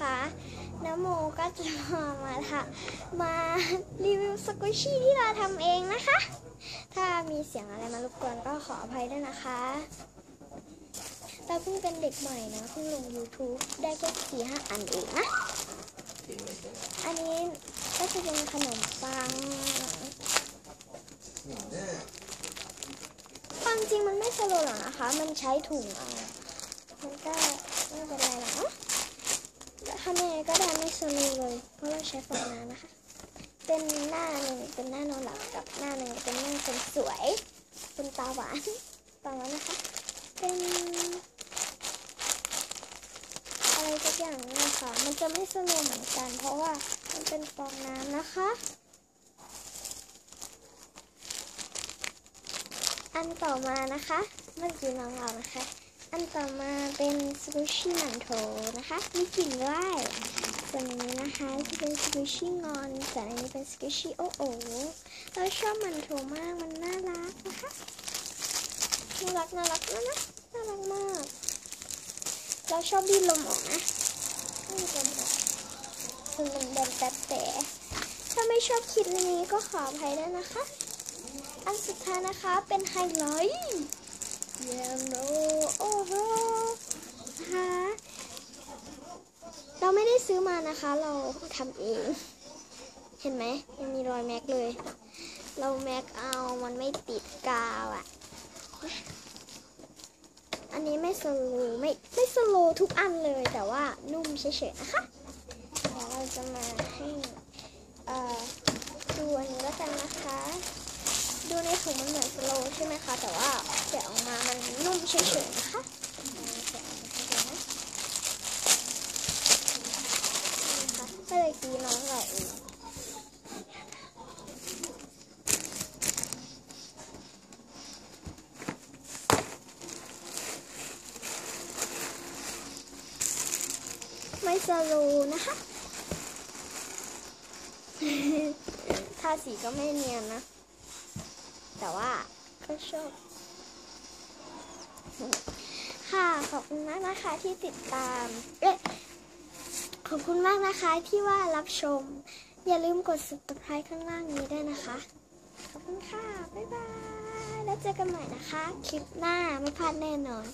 นะคะน้ำโมก็จะมามาทำมารีวิวสกุชี่ที่เราทำเองนะคะ ถ้ามีเสียงอะไรมารบกวนก็ขออภัยด้วยนะคะ เราเพิ่งเป็นเด็กใหม่นะเพิ่งลง YouTube ได้แค่สี่ห้าอันเองนะ อันนี้ก็จะเป็นขนมปังความจริงมันไม่สโลหรอกนะคะ มันใช้ถุงเอามันก็ไม่เป็นไรหรอก เนอะแต่ก็ได้ไม่สโลว์เลย เพราะเราใช้ฟองน้ำนะคะ เป็นหน้าหนึ่งเป็นหน้านอนหลับกับหน้าหนึ่งเป็นหน้าคนสวยเป็นตาหวานประมาณนะคะ เป็นอะไรสักอย่างนยคะมันจะไม่สโลว์เหมือนกัน เพราะว่ามันเป็นฟองน้ำนะคะ อันต่อมานะคะ เมื่อกี้น้องเรานะคะ อันต่อมาเป็นสกูชี่หมันโถนะคะ มีกลิ่นด้วย ส่วนนี้นะคะจะเป็นสกูชี่งอนส่วนอันนี้เป็นสกูชี่โอโอเราชอบหมันโถมาก มันน่ารักนะคะ น่ารักน่ารักนะนะน่ารักมาก เราชอบบีบลมออกนะบีบลมออกคือมันเดินแป๊บแต่ถ้าไม่ชอบคลิปนี้ก็ขออภัยด้วยนะคะ อันสุดท้ายนะคะเป็นไฮไลท์เยลโล โอ้โหนะเราไม่ได้ซื้อมานะคะ เราทำเอง เห็นไหมยังมีรอยแม็กเลย เราแม็กเอามันไม่ติดกาวอะ่ะ อันนี้ไม่สโลไม่ไม่สโลทุกอันเลยแต่ว่านุ่มเฉยๆนะคะเดี๋ยวเราจะมาให้เอ่อดูอันนี้แล้วกันนะคะ ดูในถุงมันเหมือนสโลใช่ไหมคะ แต่ว่า มันนุ่มเฉยๆนะคะก็เลยกีน้องเราเองไม่สโลนะคะทาสีก็ไม่เนียนนะ แต่ว่าก็ชอบ ค่ะ ขอบคุณมากนะคะที่ติดตามเอ๊ะขอบคุณมากนะคะที่ว่ารับชม อย่าลืมกด subscribe ข้างล่างนี้ด้วยนะคะ ขอบคุณค่ะ บ๊ายบาย แล้วเจอกันใหม่นะคะ คลิปหน้าไม่พลาดแน่นอน